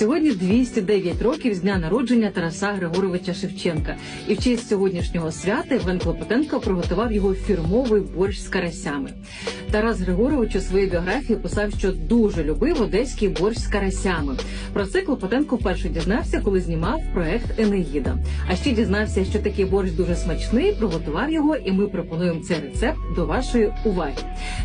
Сьогодні 209 років з дня народження Тараса Григоровича Шевченка. І в честь сьогоднішнього свята Іван Клопотенко приготував його фірмовий борщ з карасями. Тарас Григорович у своїй біографії писав, що дуже любив одеський борщ з карасями. Про це Клопотенко вперше дізнався, коли знімав проект Енеїда. А ще дізнався, що такий борщ дуже смачний, приготував його, і ми пропонуємо цей рецепт до вашої уваги.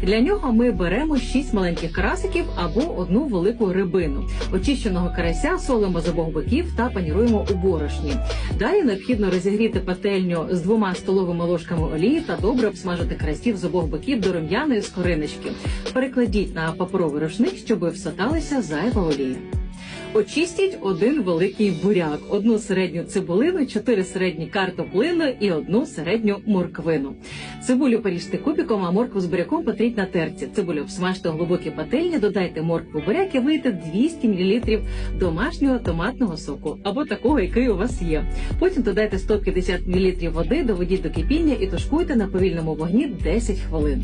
Для нього ми беремо 6 маленьких карасиків або одну велику рибину. Очищеного карася солимо з обох боків та паніруємо у борошні. Далі необхідно розігріти пательню з двома столовими ложками олії та добре обсмажити карасів з обох боків до рум'яної скориночки. Перекладіть на паперовий рушник, щоб всаталися зайва олія. Очистіть один великий буряк, одну середню цибулину, чотири середні картоплини і одну середню морквину. Цибулю поріжте кубиком, а моркву з буряком потріть на терці. Цибулю обсмажте у глибокій пательні, додайте моркву буряк і вийте 200 мл домашнього томатного соку або такого, який у вас є. Потім додайте 150 мл води, доведіть до кипіння і тушкуйте на повільному вогні 10 хвилин.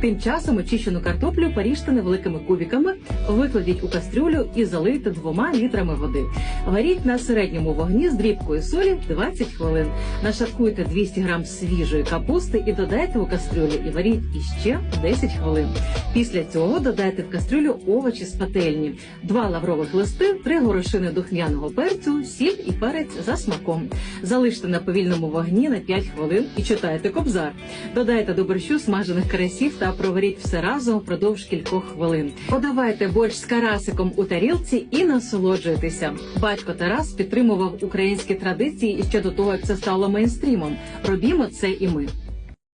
Тим часом очищену картоплю поріжте невеликими кубиками, викладіть у кастрюлю і залийте двома літрами води. Варіть на середньому вогні з дрібкою солі 20 хвилин. Нашаткуйте 200 грам свіжої капусти і додайте у кастрюлю і варіть іще 10 хвилин. Після цього додайте в кастрюлю овочі з пательні, два лаврових листи, три горошини духмяного перцю, сіль і перець за смаком. Залиште на повільному вогні на 5 хвилин і читайте кобзар. Додайте до борщу смажених карасів та проваріть все разом впродовж кількох хвилин. Подавайте борщ з карасиком у тарілці і насолоджуйтеся. Батько Тарас підтримував українські традиції і ще до того, як це стало мейнстрімом. Робімо це і ми.